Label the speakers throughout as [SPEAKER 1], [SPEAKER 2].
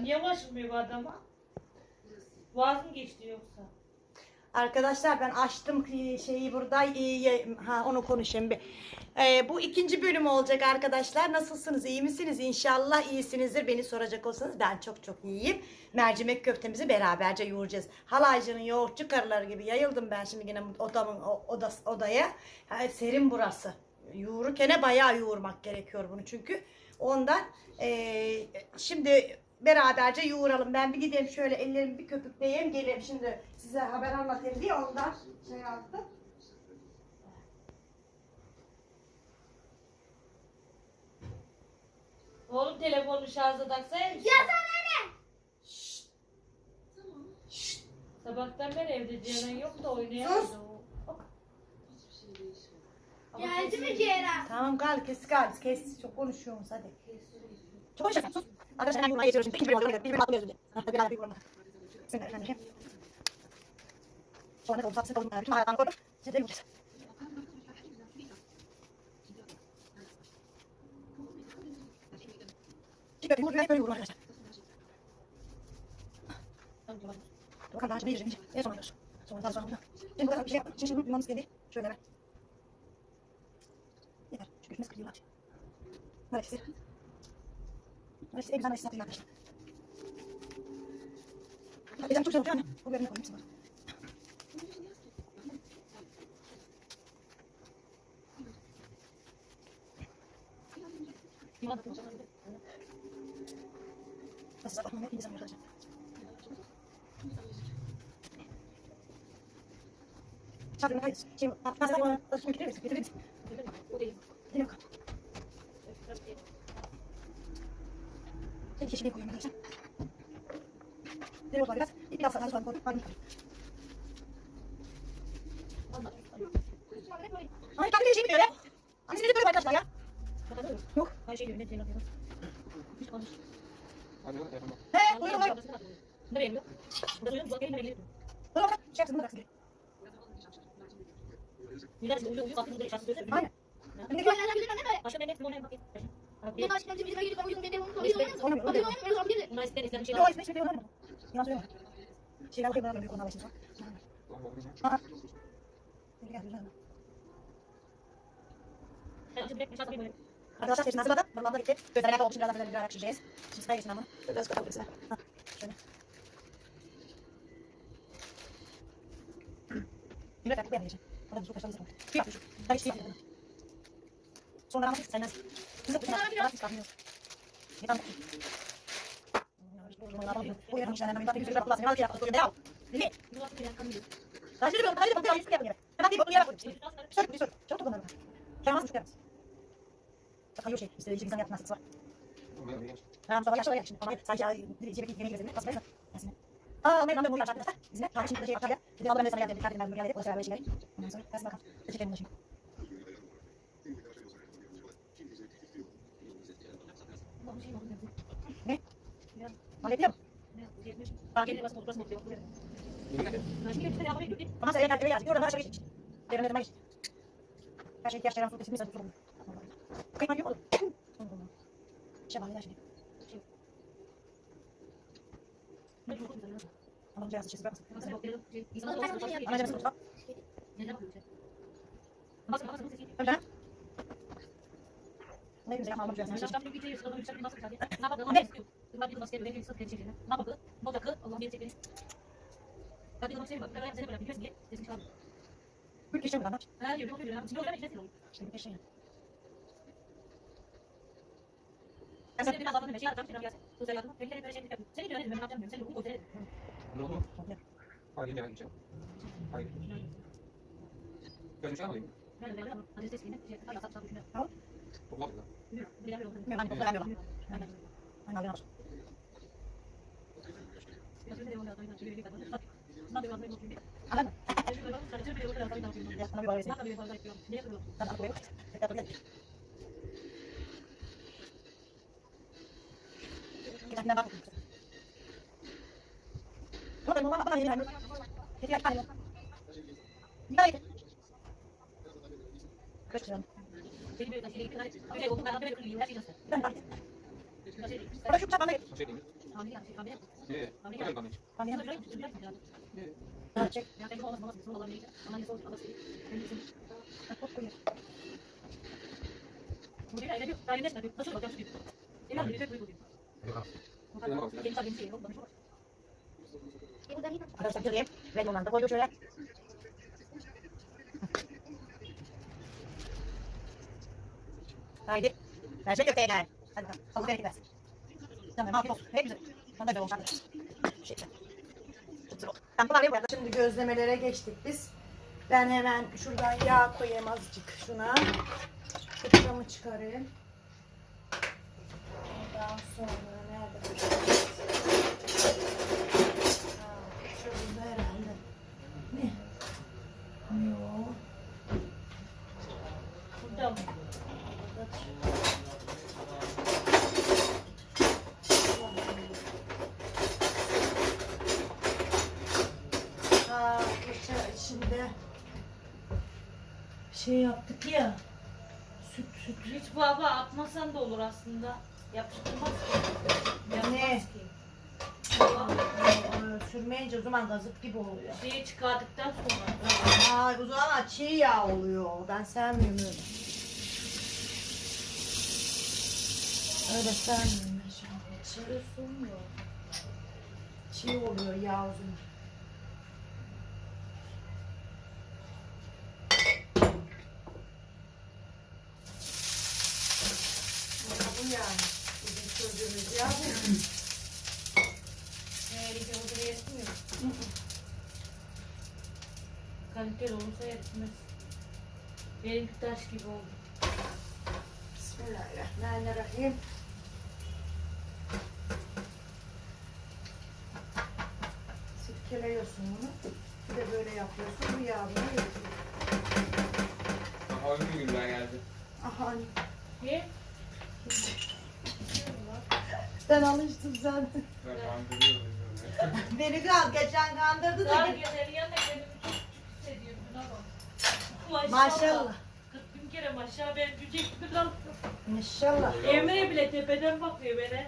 [SPEAKER 1] Niye ulaşılmıyor bu adama? Vaz mı geçti yoksa?
[SPEAKER 2] Arkadaşlar ben açtım şeyi burada iyi ha onu konuşayım bir. Ee, bu ikinci bölüm olacak arkadaşlar. Nasılsınız? iyi misiniz? İnşallah iyisinizdir. Beni soracak olsanız ben çok çok iyiyim. Mercimek köftemizi beraberce yoğuracağız. Halaycının yoğurtçu karıları gibi yayıldım ben şimdi yine odamın o- odas, odaya. Ha, serin burası. Yoğururken bayağı yoğurmak gerekiyor bunu çünkü. Ondan ee, şimdi beraberce yoğuralım. Ben bir gideyim şöyle ellerimi bir köpükleyeyim geleyim şimdi size haber anlatayım diye ondan şey yaptım.
[SPEAKER 1] Oğlum telefonunu şarja taksana. Ya Sabahtan beri evde Ceylan yok da oynayamadı o. Ama
[SPEAKER 3] Geldi mi Ceylan?
[SPEAKER 2] Tamam gal kes gal kes çok konuşuyorsunuz hadi. Çok konuşuyorsun sus. Arkadaşlar ben yorumlara geçiyorum şimdi. İkinci bölüm oluyor. Bir bölüm atlıyoruz şimdi. Hadi beraber bir bölüm. Bismillahirrahmanirrahim. Sonra da olsa sıkalım. Bütün hayatını koydum. De yiyeceğiz. Bir köpeği vurdular, böyle vurdular arkadaşlar. Bakalım daha şimdi yiyeceğim. En son oynuyoruz. Sonra daha sonra bunu. Şimdi bu kadar bir şey yaptım. Şimdi şimdi bulmamız geldi. Şöyle hemen. Yeter. Çünkü üstüne sıkılıyorlar. Maalesef. Maalesef en güzel yaptım arkadaşlar. Ecem çok olmuş anne. Bu bölümü koyayım sana. Nasıl bakmam yok, iyi zaman arkadaşlar. Çarpın hayır. Şey, ben sana bana alışmak getirir misin? Getirir misin? Gidelim bakalım. Şimdi yeşilliği koyuyorum arkadaşlar. Dereotu var biraz. Biraz sarı soğan koydum. Pardon. Ay kendi de şey mi diyor ya? Anne senin de böyle arkadaşlar ya. Yok.
[SPEAKER 1] Her şey diyor ne diyor. Hiç konuş.
[SPEAKER 2] He, buyurun buyurun.
[SPEAKER 1] Ne benim yok? Burada duyuyorum, kulak gelin nereye
[SPEAKER 2] Buyurun bakalım. Şey yapsın bunu bıraksın. Aynen.
[SPEAKER 1] Başka ne ne? Bunu bakayım.
[SPEAKER 3] Bir bir
[SPEAKER 1] bir şey
[SPEAKER 2] şey bana
[SPEAKER 1] böyle.
[SPEAKER 2] Arkadaşlar hepsini hazırladım. Normalde gitti. Gözler ayakta olduğu için birazdan böyle bir ayak şişeceğiz. Şimdi sıraya geçin ama. Biraz mesela. Ha, şöyle. Yürek yapıp yapmayacağım. Orada bir su kaşığı izledim. Su yapıyor şu. Ben hiç su yapmıyorum. Sonra ama sen nasıl? De bu kadar rahat çıkarmıyoruz. Bir tane bu yarım işlerden bir ki yapalım. Devam. Lili.
[SPEAKER 1] Bu vakit bir dakika mıydı?
[SPEAKER 2] Ben şimdi. Ben şimdi bakıyorum. Yüz yapmıyorum. Hemen yere koydum. Sök bir sök. Çok mı? Kayamaz. Bak hayır şey. İşte işi güzel yapma sıkıntı var. Ha Mustafa yaşlı ya şimdi. Ama ya içeri bir yemeği gezdirmek. Nasıl böyle? Nasıl? Aa ben ben bunu yaşadım arkadaşlar. Bizimle. Tamam şimdi şey yapacağım. Bir de alıp ben sana geldim. Kardeşim ben bunu geldim. O sefer böyle şeyleri. Ondan sonra gelsin bakalım. Teşekkür ederim. Ne? Hallediyor mu?
[SPEAKER 1] Aa, gelin basın, burası mutlu. Ben şimdi bir tane yapmayı gördüm.
[SPEAKER 2] Ama sen geldi ya. Diyorum her şey geçmiş. Devre devre geçmiş. Her şey ihtiyaç veren su teslim sadece sorumlu. Kıyma yok oğlum. Şey var ya şimdi.
[SPEAKER 1] Ben çok güzel.
[SPEAKER 2] Ama. Ne güzel?
[SPEAKER 1] Ne yapalım? Ne? Ben bir basket verelim, sık kredi çekelim. Ne yapalım? Ne olacak? Allah bir. Ben bir basket verelim. Ben seni böyle biliyorsun diye. Sesini çaldım.
[SPEAKER 2] Ülke işe mi lan?
[SPEAKER 1] Ha yok diyor. Şimdi öyle mi? Şimdi
[SPEAKER 2] İşte bir şey.
[SPEAKER 1] Ben seni biraz daha şey yapacağım. Gelsin. Bu sefer yaptım. Elleri böyle şey yapıyorum. Seni ne diyor? Ben yapacağım. Seni bu koydu.
[SPEAKER 4] Hayır, gel gideceğim. Hayır. Gözüm an alayım.
[SPEAKER 1] Ben de böyle hadi şey yapar. Yapar, düşünüyorum.
[SPEAKER 4] Okula bakın.
[SPEAKER 1] Bilmiyorum. Bilemiyorum.
[SPEAKER 2] Ben hani kokla vermiyorum. Aynen. Aynen alıyor musun?
[SPEAKER 1] Ya şöyle devam edelim. Şöyle bir kadın. Bak. Bundan devam edelim.
[SPEAKER 2] Anladın mı?
[SPEAKER 1] Şöyle bir kadın. Şöyle bir kadın. Şöyle bir kadın.
[SPEAKER 2] Ya sana bir bağırıyorsun.
[SPEAKER 1] Ne yapıyor? Ne yapıyor? Ne yapıyor?
[SPEAKER 2] Sen al koyuyor. Tekrar koyuyor. Geçen bak. Dur ben bana bana yeni geldi. Getir gel hadi. Gel. Kaç canım.
[SPEAKER 1] Seni böyle şey kadar. Öyle oldu. Ben böyle kırıyorum. Her şey nasıl?
[SPEAKER 2] Arkadaşlar göreyim. Ben ondan da koydum şöyle. Haydi. Ben şey köfteye gel. Hadi bakalım. Bereket versin. Tamam afiyet olsun. Ne güzel. Sana da böyle bu arada. Şimdi gözlemelere geçtik biz. Ben hemen şuradan yağ koyayım azıcık şuna. Kıpçamı çıkarayım. Ondan sonra nerede? Ha, şurada herhalde. Ne? Ne o?
[SPEAKER 1] Burada mı?
[SPEAKER 2] Ha, kıpça içinde şey yaptık ya. Süt süt.
[SPEAKER 1] Hiç baba atmasan da olur aslında. Yapıştırmaz ki. Yapmaz
[SPEAKER 2] Ne?
[SPEAKER 1] ki.
[SPEAKER 2] Ee, Sürmeyince o zaman gazık gibi oluyor.
[SPEAKER 1] Şeyi çıkardıktan sonra.
[SPEAKER 2] Ha, o zaman çiğ yağ oluyor. Ben sevmiyorum öyle. Öyle sevmiyorum ben şimdi. Çiğ oluyor yağ o zaman. Ama bu yani. Çocuğumuz ya.
[SPEAKER 1] Eğer odada yetmiyor. Kaliteli olursa yetmez. Benimki taş gibi oldu.
[SPEAKER 2] Bismillahirrahmanirrahim. Sirkeliyorsun bunu. Bir de böyle yapıyorsun. Bu yağ bunu
[SPEAKER 4] abi bir gün daha geldi.
[SPEAKER 2] Aha
[SPEAKER 1] Niye?
[SPEAKER 2] Ben alıştım zaten.
[SPEAKER 4] Ben kandırıyorum.
[SPEAKER 2] Beni kal geçen kandırdı
[SPEAKER 1] Daha
[SPEAKER 2] da.
[SPEAKER 1] genel yanında kendimi çok küçük hissediyorum. Buna bak.
[SPEAKER 2] Maşallah.
[SPEAKER 1] 40 bin kere maşallah ben cüce gibi kalktım.
[SPEAKER 2] Maşallah.
[SPEAKER 1] Emre bile tepeden bakıyor bana.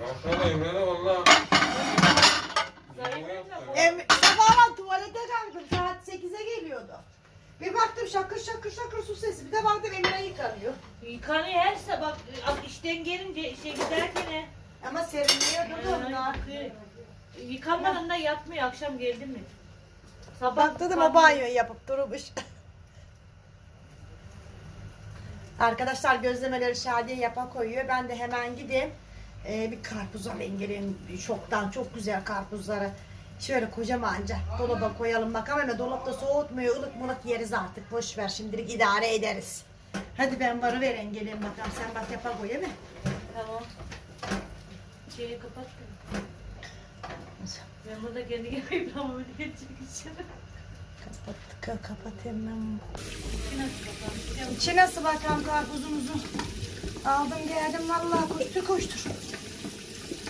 [SPEAKER 4] Baksana Emre'ne valla.
[SPEAKER 2] Em, sabahla tuvalete kalktım. Saat 8'e geliyordu. Bir baktım şakır şakır şakır su sesi. Bir de baktım Emine yıkanıyor.
[SPEAKER 1] Yıkanıyor her sabah ak- işten gelince işe giderken
[SPEAKER 2] Ama serinliyordu da onlar.
[SPEAKER 1] Yıkanmadan da yatmıyor akşam geldi mi? Sabah
[SPEAKER 2] Bak dedim o banyoyu yapıp durmuş. Arkadaşlar gözlemeleri Şadiye yapa koyuyor. Ben de hemen gideyim. Ee, bir karpuz alayım gelin. Şoktan çok güzel karpuzları. Şöyle kocamanca dolaba koyalım bakalım ama dolapta soğutmuyor. ılık mılık yeriz artık. Boş ver şimdilik idare ederiz. Hadi ben varı veren gelin bakalım. Sen bak yapa koy mi?
[SPEAKER 1] Tamam. Şeyi kapat. Ben burada kendi öyle geçecek içine.
[SPEAKER 2] Kapat, ka- kapatayım ben.
[SPEAKER 1] Bakalım.
[SPEAKER 2] İçi nasıl bakalım karpuzumuzu? Aldım geldim vallahi koştur koştur.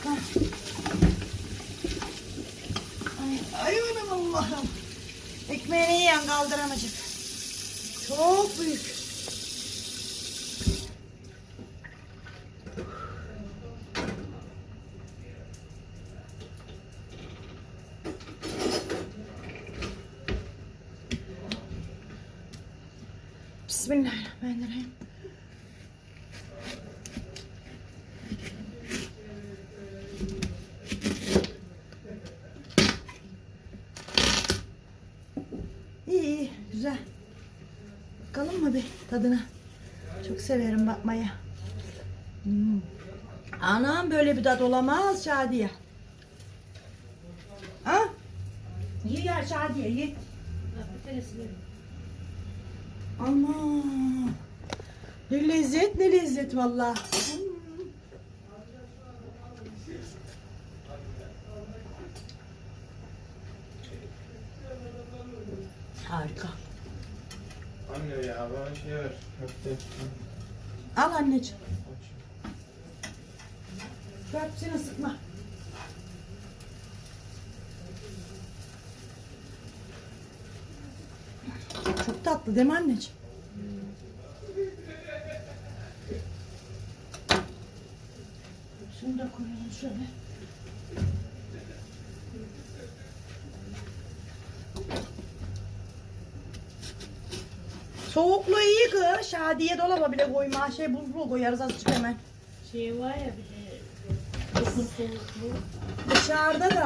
[SPEAKER 2] Hah. Ay, Allah'ım. Ekmeğini yiyen kaldıramayacak. Çok büyük. Bismillahirrahmanirrahim. İyi iyi güzel. Bakalım mı bir tadına? Çok severim bakmaya. Hmm. Anam böyle bir tat olamaz Şadiye. Ha? Ye ya Şadiye ye. Aman. Ne lezzet ne lezzet valla. Harika.
[SPEAKER 4] Anne ya bana şey ver.
[SPEAKER 2] Al anneciğim. Şu hepsini sıkma. Çok tatlı değil mi anneciğim? Şunu da koyalım şöyle. Soğukluğu iyi kız. Şadiye dolaba bile koyma. Şey buzluğu koyarız azıcık hemen.
[SPEAKER 1] Şey var ya bir de dokun soğukluğu.
[SPEAKER 2] Dışarıda da.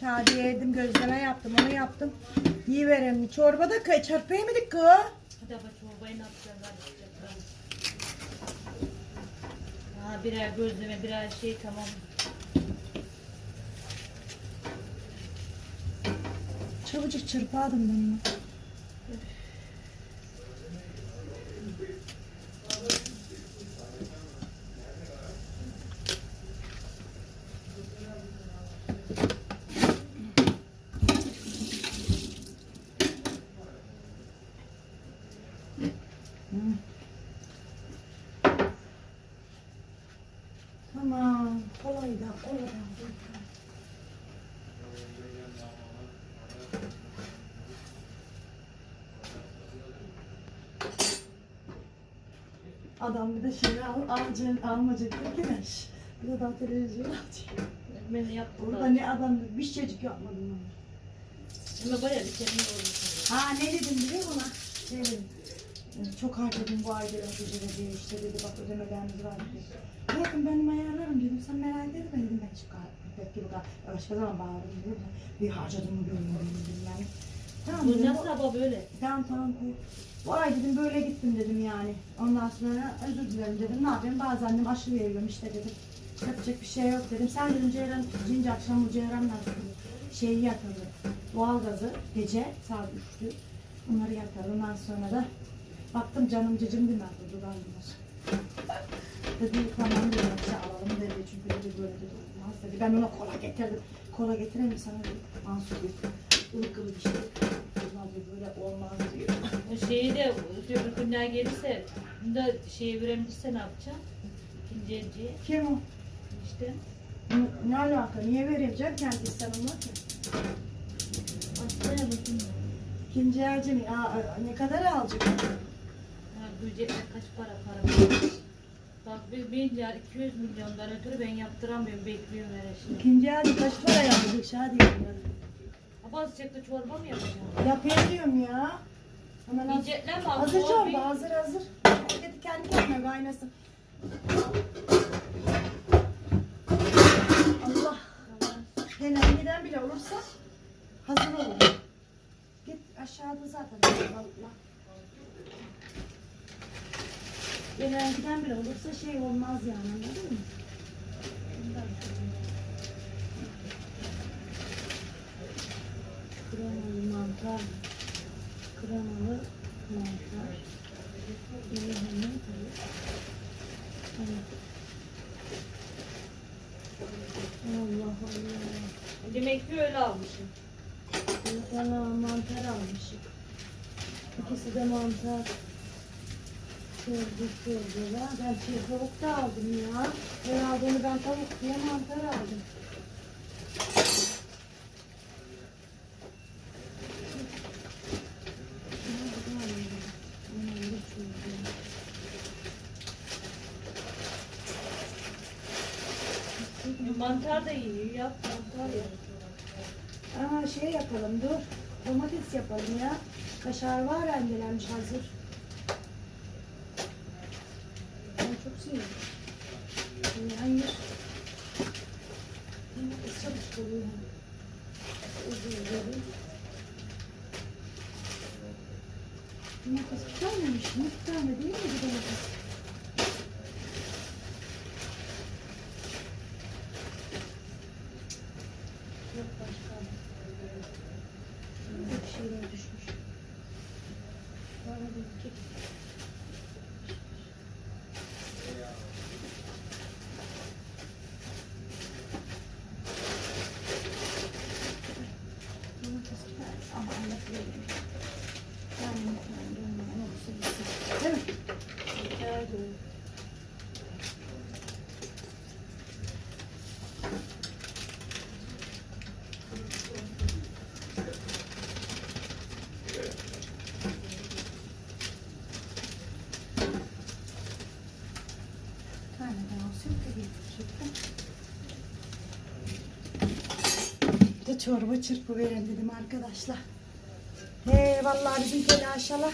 [SPEAKER 2] Şadiye yedim, gözleme yaptım, onu yaptım. İyi verelim. Çorba da kay, çarpı yemedik kız.
[SPEAKER 1] Hadi ama çorbayı ne yapacağız? Hadi yapacağız. Ha birer gözleme birer şey tamam.
[SPEAKER 2] Çabucak çırpardım ben onu. Hmm. Tamam, kolay da, kolay da. Adam bir de şeyi al, alacak, almayacak şş, Bir de daha televizyon alacak.
[SPEAKER 1] Ben de yaptım.
[SPEAKER 2] Orada ne adam bir şeycik yapmadım onu.
[SPEAKER 1] Ama bayağı bir kendine olmuş.
[SPEAKER 2] Ha ne dedim biliyor musun? Şey dedim. e, Çok harcadım bu ayda ödeyeceğim diye işte dedi bak ödemelerimiz var dedi. Bakın benim ayarlarım dedim sen merak etme dedim ben çıkar. Pek gibi kadar başka zaman bağırdım dedim. Bir harcadım mı bilmiyorum dedim yani. Tamam dedim,
[SPEAKER 1] nasıl baba böyle?
[SPEAKER 2] Tamam tamam koy. Bu ay dedim böyle gittim dedim yani. Ondan sonra özür dilerim dedim. Ne yapayım bazen dedim aşı veriyorum işte dedim. Yapacak bir şey yok dedim. Sen dedim Ceyran, cinci akşam bu Ceyran nasıl şeyi yakaladı. Doğalgazı gece saat 3'tü. Onları yakaladı. Ondan sonra da baktım canım cicim dinler duranlar. dedi tamam dedi bir şey alalım dedi. Çünkü dedi böyle dedi olmaz dedi. Ben ona kola getirdim. Kola getireyim mi sana dedi. Mansur dedi. Bir şey. Bunlar diyor böyle olmaz diyor.
[SPEAKER 1] Şeyi de öbür günler gelirse bunu da şeye verebilirse ne yapacaksın? İkinci elciye
[SPEAKER 2] Kim o?
[SPEAKER 1] işte.
[SPEAKER 2] Ne, ne alaka? Niye vereyim canım kendi var ki?
[SPEAKER 1] Aslında bakın.
[SPEAKER 2] İkinci elci mi? Aa, ne kadar alacak?
[SPEAKER 1] Ha, Gülcek'le kaç para para Bak bir milyar 200 milyondan ötürü ben yaptıramıyorum bekliyorum her şeyi.
[SPEAKER 2] İkinci elci kaç para alacak? Şadi bunları.
[SPEAKER 1] Ama sıcakta çorba mı yapacağım?
[SPEAKER 2] Yapayım diyorum ya. Hemen hazır.
[SPEAKER 1] Yiyecekler mi?
[SPEAKER 2] Hazır
[SPEAKER 1] Abi,
[SPEAKER 2] çorba hazır hazır. Hadi kendi kendine kaynasın. Allah. Gelen giden bile olursa hazır olur. Git aşağıda zaten. Allah. Gelen giden bile olursa şey olmaz yani anladın mı? Kremalı mantar. Kremalı mantar. Böyle hemen. Evet. Allah Allah.
[SPEAKER 1] Demek ki öyle almışım.
[SPEAKER 2] Bana mantar almışım. İkisi de mantar. Çorba çorba. Ben şey tavuk da aldım ya. Herhalde onu ben tavuk diye mantar aldım.
[SPEAKER 1] Mantar da iyi yap mantar yap.
[SPEAKER 2] Aa şey yapalım dur. Domates yapalım ya. Kaşar var rendelenmiş hazır. Ben çok seviyorum. Ee, hayır. Domates çalıştırıyor. Özür dilerim. Domates bir tanemiş. Bir tane değil mi bu domates? Yok başka. Bir şeyler düşmüş. Bana bir kek. Domates güzel ama anlatılıyor. Yani muhtemelen ne olursa gitsin. Değil mi? Güzel görünüyor. Çorba çırpı verin dedim arkadaşlar. He vallahi bizim köyde aşağıla.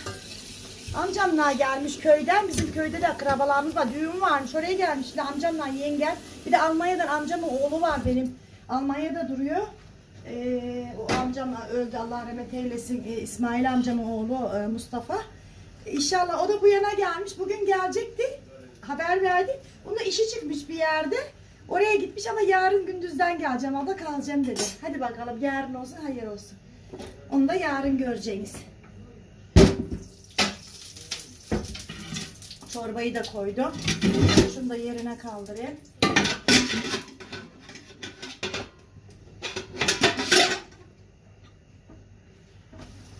[SPEAKER 2] Amcamla gelmiş köyden. Bizim köyde de akrabalarımız var. Düğün varmış. Oraya gelmişler. Amcamla yengem. Bir de Almanya'dan amcamın oğlu var benim. Almanya'da duruyor. Ee, o amcam öldü. Allah rahmet eylesin. Ee, İsmail amcamın oğlu e, Mustafa. İnşallah o da bu yana gelmiş. Bugün gelecekti. Haber verdi. Onun işi çıkmış bir yerde. Oraya gitmiş ama yarın gündüzden geleceğim. Abla kalacağım dedi. Hadi bakalım yarın olsun hayır olsun. Onu da yarın göreceğiniz. Çorbayı da koydum. Şunu da yerine kaldırayım.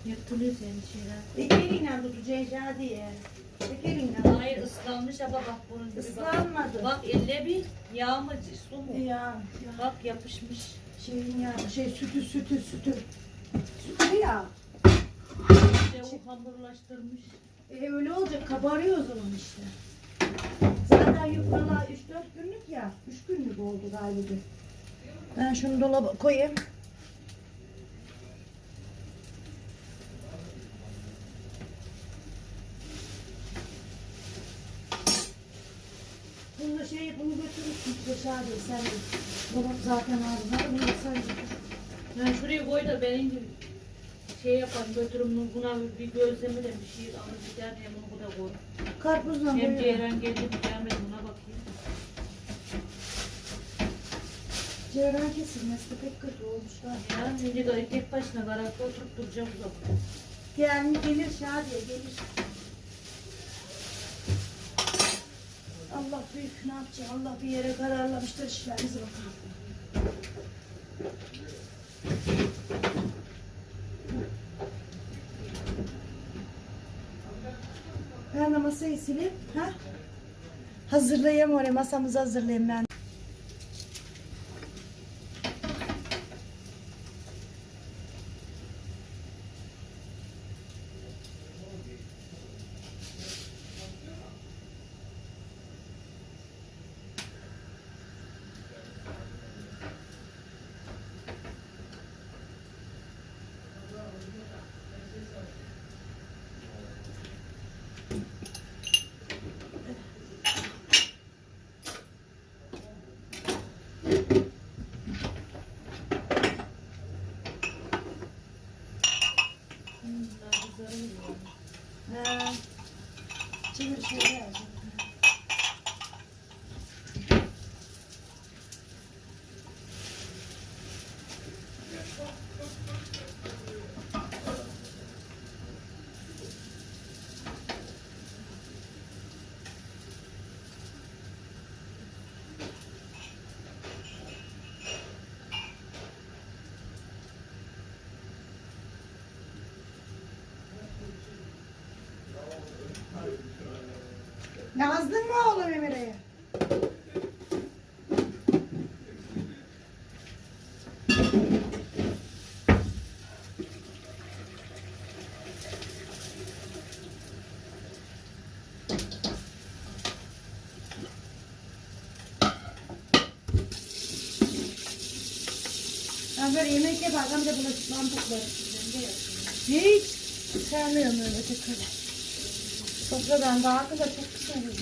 [SPEAKER 1] Yırtılıyor senin şeyler.
[SPEAKER 2] Tekeriyle tutacağız diye. Tekeriyle.
[SPEAKER 1] Hayır ıslanmış ama bak bunun gibi bak.
[SPEAKER 2] Islanmadı.
[SPEAKER 1] Bak elle bir yağ mı su mu?
[SPEAKER 2] Ya,
[SPEAKER 1] Bak yapışmış.
[SPEAKER 2] şeyin ya, şey sütü sütü sütü. Sütü ya.
[SPEAKER 1] İşte o hamurlaştırmış.
[SPEAKER 2] E, öyle olacak kabarıyor o zaman işte. Zaten yufkalar 3-4 günlük ya. 3 günlük oldu galiba. Ben şunu dolaba koyayım. Bunu götürürsün dışarıda sen de. Dolap zaten ağzına bunu da sen götür.
[SPEAKER 1] Ben şuraya koy da benim gibi şey yaparım götürüm buna bir gözleme de bir şey alır gider diye bunu bu da koy.
[SPEAKER 2] Karpuzla
[SPEAKER 1] Hem
[SPEAKER 2] koyuyorum.
[SPEAKER 1] Ceyran geldi bir gelmedi buna bakayım.
[SPEAKER 2] Ceyran kesilmesi de pek kötü olmuşlar.
[SPEAKER 1] Ya şimdi de tek başına karakta oturup duracağım zaman.
[SPEAKER 2] Yani gelir Şadiye gelir. Allah büyük ne yapacak? Allah bir yere kararlamıştır işlerinizi bakalım. Ben de masayı sileyim. Ha? Hazırlayayım oraya masamızı hazırlayayım ben. Ha. Çevir şöyle. Yazdın mı oğlum Emire'ye? Ben böyle yemek yaparken bir de bulaşıklarımı toplarım. Hiç sevmiyorum öyle tekrar. Sofradan daha da çok güzel oluyor.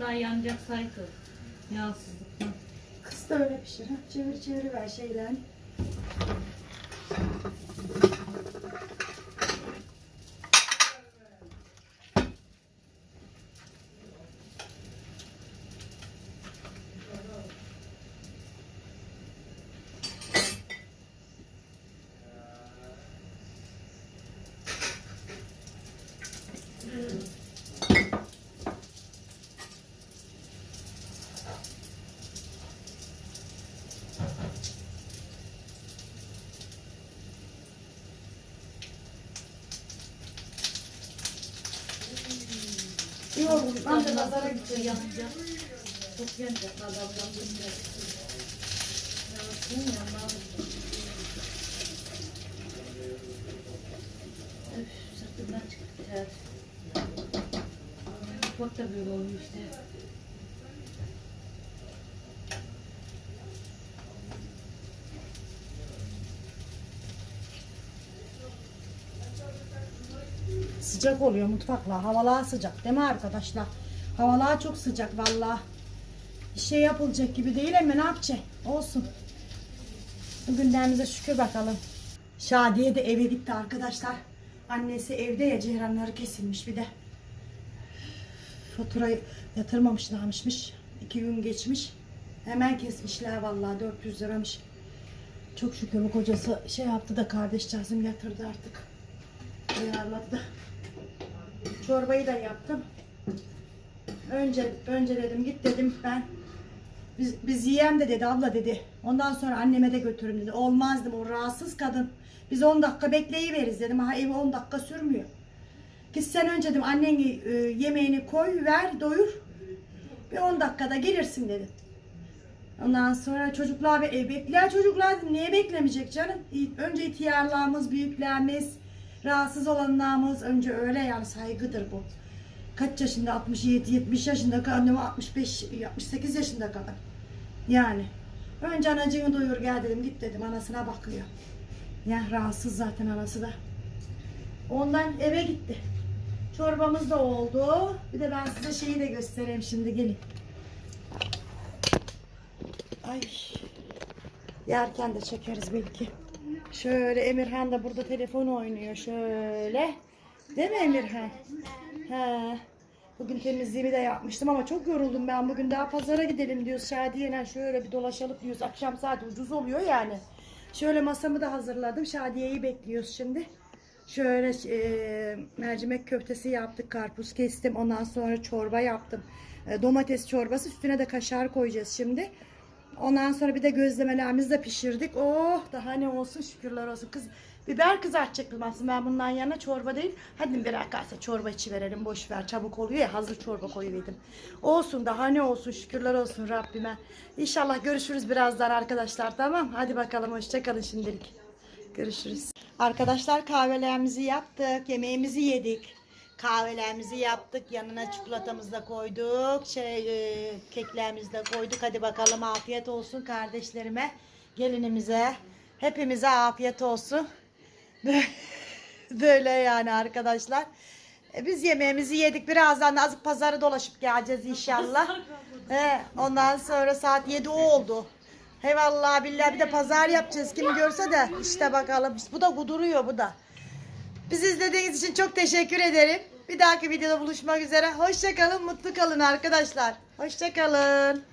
[SPEAKER 1] Şunlar yanacak saykı. Yağsızlıktan.
[SPEAKER 2] Kız da öyle pişir. Ha? Çevir çevir ver şeyler. Yok, ben de pazara gideceğim.
[SPEAKER 1] yanacak. Çok yanacak adamdan bilmiyorum. Yansın yanmaz. Öf sırtımdan çıktı ter. Spot da böyle oluyor işte.
[SPEAKER 2] Sıcak oluyor mutfakla. Havalar sıcak değil mi arkadaşlar? Havalar çok sıcak vallahi. Bir şey yapılacak gibi değil ama ne yapacak? Olsun. Bugünlerimize şükür bakalım. Şadiye de eve gitti arkadaşlar. Annesi evde ya ceyranları kesilmiş bir de. Faturayı yatırmamışlarmışmış. İki gün geçmiş. Hemen kesmişler vallahi 400 liramış. Çok şükür bu kocası şey yaptı da kardeşcağızım yatırdı artık. Ayarladı. Çorbayı da yaptım. Önce önce dedim git dedim ben biz, biz yiyem de dedi abla dedi. Ondan sonra anneme de götürün dedi. Olmaz dedim o rahatsız kadın. Biz 10 dakika bekleyiveriz dedim. Ha evi 10 dakika sürmüyor. Git sen önce dedim annen e, yemeğini koy ver doyur. Bir 10 dakikada gelirsin dedi. Ondan sonra çocuklar e, bekler çocuklar dedim. Niye beklemeyecek canım? Önce ihtiyarlarımız, büyüklerimiz, rahatsız olanlarımız önce öyle yani saygıdır bu. Kaç yaşında? 67, 70 yaşında annem 65, 68 yaşında kadar. Yani. Önce anacığını doyur gel dedim. Git dedim anasına bakıyor. Ya rahatsız zaten anası da. Ondan eve gitti. Çorbamız da oldu. Bir de ben size şeyi de göstereyim şimdi gelin. Ay. Yerken de çekeriz belki. Şöyle Emirhan da burada telefon oynuyor şöyle. Değil mi Emirhan? He. Bugün temizliğimi de yapmıştım ama çok yoruldum ben. Bugün daha pazara gidelim diyoruz. Şadiye'yle şöyle bir dolaşalım diyoruz. Akşam saat ucuz oluyor yani. Şöyle masamı da hazırladım. Şadiye'yi bekliyoruz şimdi. Şöyle e, mercimek köftesi yaptık. Karpuz kestim. Ondan sonra çorba yaptım. E, domates çorbası. Üstüne de kaşar koyacağız şimdi. Ondan sonra bir de gözlemelerimizi de pişirdik. Oh daha ne olsun şükürler olsun. Kız biber kızartacaktım aslında ben bundan yana çorba değil. Hadi bir arkadaşlar çorba içi verelim boş ver çabuk oluyor ya hazır çorba koyuverdim. Olsun daha ne olsun şükürler olsun Rabbime. İnşallah görüşürüz birazdan arkadaşlar tamam. Hadi bakalım hoşçakalın şimdilik. Görüşürüz. Arkadaşlar kahvelerimizi yaptık. Yemeğimizi yedik. Kahvelerimizi yaptık. Yanına çikolatamızı da koyduk. Şey, e, keklerimizi de koyduk. Hadi bakalım afiyet olsun kardeşlerime, gelinimize. Hepimize afiyet olsun. Böyle yani arkadaşlar. E, biz yemeğimizi yedik. Birazdan da azıcık pazarı dolaşıp geleceğiz inşallah. He, ondan sonra saat 7 oldu. He vallahi billahi bir de pazar yapacağız. Kim görse de işte bakalım. Bu da guduruyor bu da. Bizi izlediğiniz için çok teşekkür ederim. Bir dahaki videoda buluşmak üzere. Hoşça kalın, mutlu kalın arkadaşlar. Hoşça kalın.